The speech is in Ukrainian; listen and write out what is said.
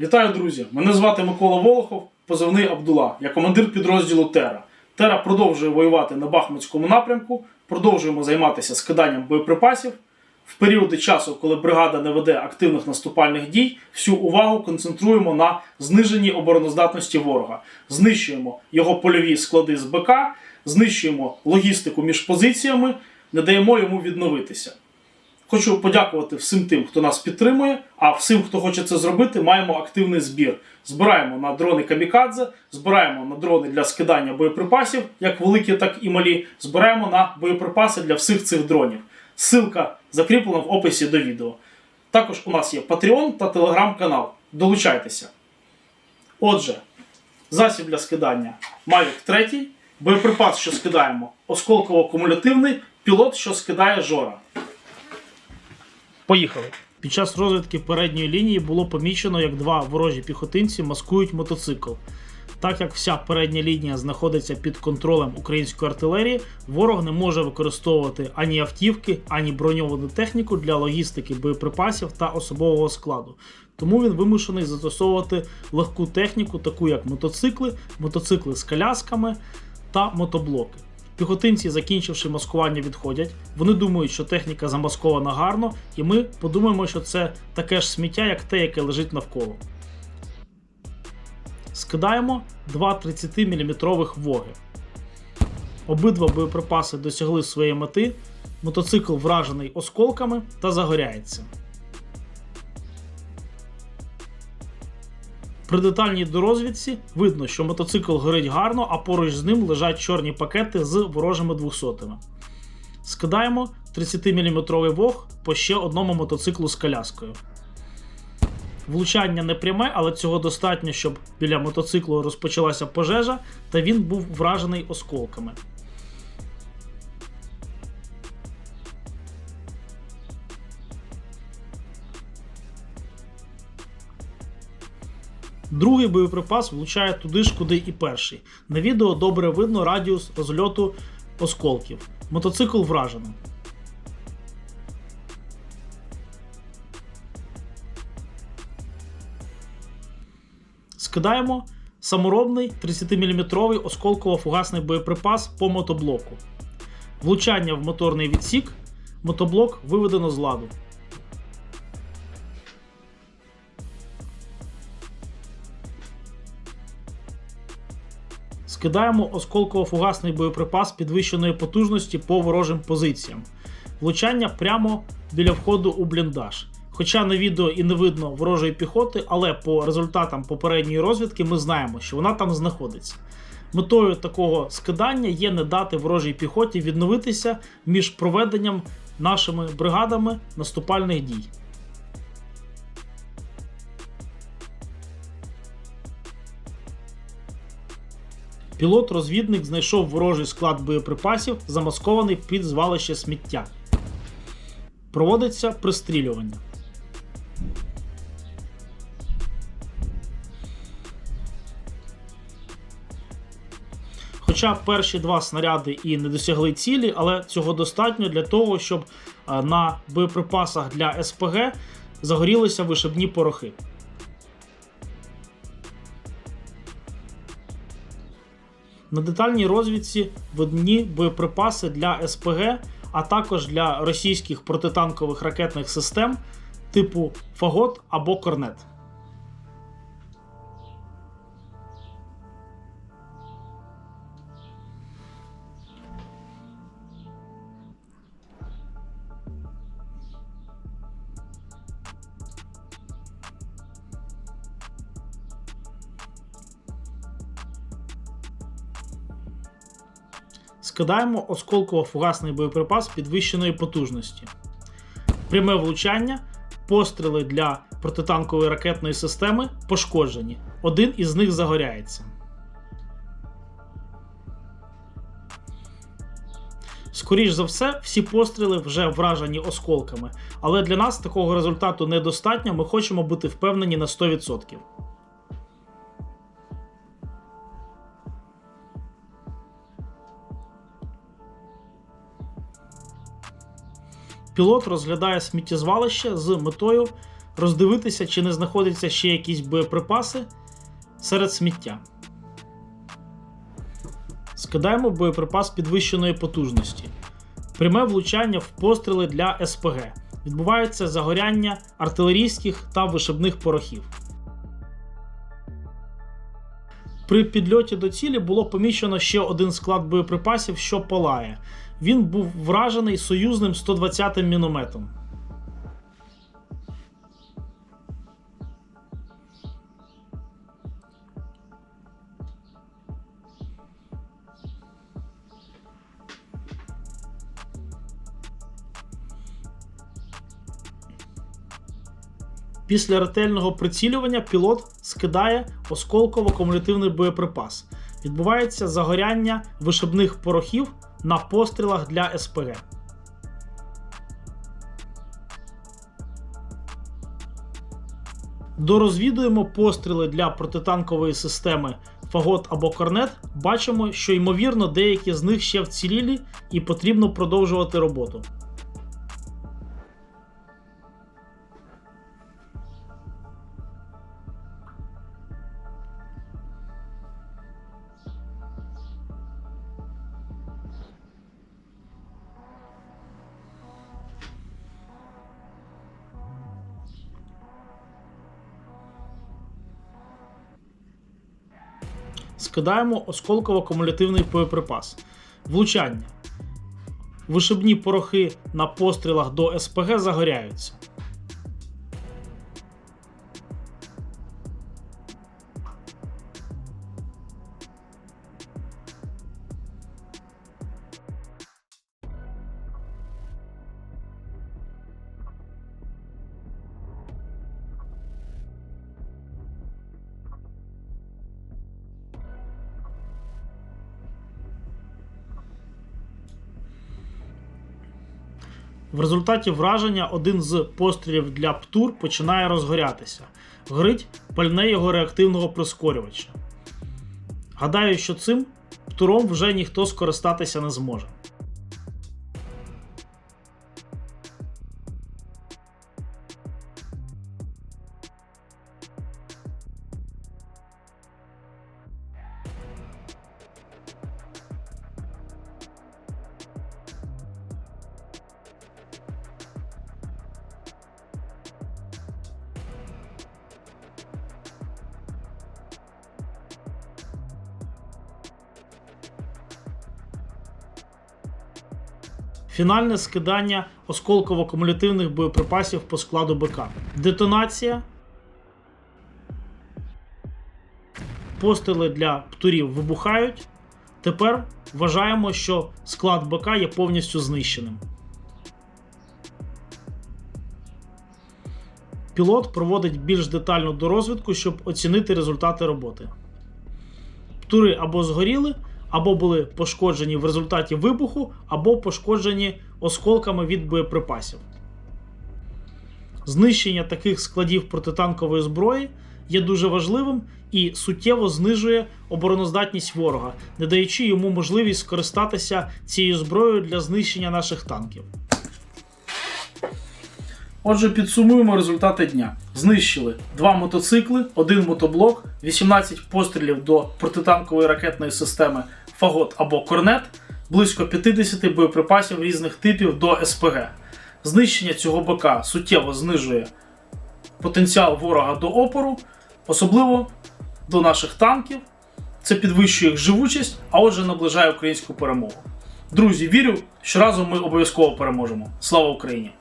Вітаю, друзі! Мене звати Микола Волохов, позивний Абдула. Я командир підрозділу Тера. Тера продовжує воювати на Бахмутському напрямку, продовжуємо займатися скиданням боєприпасів. В періоди часу, коли бригада не веде активних наступальних дій, всю увагу концентруємо на зниженні обороноздатності ворога, знищуємо його польові склади з БК, знищуємо логістику між позиціями, не даємо йому відновитися. Хочу подякувати всім тим, хто нас підтримує. А всім, хто хоче це зробити, маємо активний збір. Збираємо на дрони камікадзе, збираємо на дрони для скидання боєприпасів, як великі, так і малі. Збираємо на боєприпаси для всіх цих дронів. Ссылка закріплена в описі до відео. Також у нас є Patreon та телеграм-канал. Долучайтеся. Отже, засіб для скидання Mavic 3, боєприпас, що скидаємо, осколково-кумулятивний, пілот, що скидає жора. Поїхали. Під час розвідки передньої лінії було помічено, як два ворожі піхотинці маскують мотоцикл. Так як вся передня лінія знаходиться під контролем української артилерії, ворог не може використовувати ані автівки, ані броньовану техніку для логістики боєприпасів та особового складу. Тому він вимушений застосовувати легку техніку, таку як мотоцикли, мотоцикли з колясками та мотоблоки. Піхотинці, закінчивши маскування, відходять. Вони думають, що техніка замаскована гарно, і ми подумаємо, що це таке ж сміття, як те, яке лежить навколо. Скидаємо два 30-мм воги. Обидва боєприпаси досягли своєї мети. Мотоцикл вражений осколками та загоряється. При детальній дорозвідці видно, що мотоцикл горить гарно, а поруч з ним лежать чорні пакети з ворожими 200-ми. Скидаємо 30-мм вог по ще одному мотоциклу з коляскою. Влучання не пряме, але цього достатньо, щоб біля мотоциклу розпочалася пожежа, та він був вражений осколками. Другий боєприпас влучає туди ж, куди і перший. На відео добре видно радіус розльоту осколків. Мотоцикл вражений. Скидаємо саморобний 30-мм осколково-фугасний боєприпас по мотоблоку. Влучання в моторний відсік. Мотоблок виведено з ладу. Скидаємо осколково-фугасний боєприпас підвищеної потужності по ворожим позиціям. Влучання прямо біля входу у бліндаж. Хоча на відео і не видно ворожої піхоти, але по результатам попередньої розвідки ми знаємо, що вона там знаходиться. Метою такого скидання є не дати ворожій піхоті відновитися між проведенням нашими бригадами наступальних дій. Пілот-розвідник знайшов ворожий склад боєприпасів, замаскований під звалище сміття. Проводиться пристрілювання. Хоча перші два снаряди і не досягли цілі, але цього достатньо для того, щоб е, на боєприпасах для СПГ загорілися вишибні порохи. На детальній розвідці видні боєприпаси для СПГ, а також для російських протитанкових ракетних систем типу Фагот або Корнет. Скидаємо осколково-фугасний боєприпас підвищеної потужності. Пряме влучання, постріли для протитанкової ракетної системи пошкоджені. Один із них загоряється. Скоріш за все, всі постріли вже вражені осколками, але для нас такого результату недостатньо, ми хочемо бути впевнені на 100%. Пілот розглядає сміттєзвалище з метою роздивитися, чи не знаходяться ще якісь боєприпаси серед сміття. Скидаємо боєприпас підвищеної потужності. Пряме влучання в постріли для СПГ. Відбувається загоряння артилерійських та вишибних порохів. При підльоті до цілі було поміщено ще один склад боєприпасів, що палає. Він був вражений союзним 120-м мінометом. Після ретельного прицілювання пілот скидає осколково-кумулятивний боєприпас. Відбувається загоряння вишибних порохів на пострілах для СПГ. Дорозвідуємо постріли для протитанкової системи Фагот або Корнет. Бачимо, що ймовірно деякі з них ще вцілілі і потрібно продовжувати роботу. Скидаємо осколково-кумулятивний боєприпас. Влучання. Вишибні порохи на пострілах до СПГ загоряються. В результаті враження один з пострілів для птур починає розгорятися. Горить пальне його реактивного прискорювача. Гадаю, що цим птуром вже ніхто скористатися не зможе. Фінальне скидання осколково-кумулятивних боєприпасів по складу БК. Детонація. Постріли для птурів вибухають. Тепер вважаємо, що склад БК є повністю знищеним. Пілот проводить більш детальну дорозвідку, щоб оцінити результати роботи. Птури або згоріли, або були пошкоджені в результаті вибуху, або пошкоджені осколками від боєприпасів. Знищення таких складів протитанкової зброї є дуже важливим і суттєво знижує обороноздатність ворога, не даючи йому можливість скористатися цією зброєю для знищення наших танків. Отже, підсумуємо результати дня. Знищили два мотоцикли, один мотоблок, 18 пострілів до протитанкової ракетної системи Фагот або Корнет, близько 50 боєприпасів різних типів до СПГ. Знищення цього БК суттєво знижує потенціал ворога до опору, особливо до наших танків. Це підвищує їх живучість, а отже наближає українську перемогу. Друзі, вірю, що разом ми обов'язково переможемо. Слава Україні!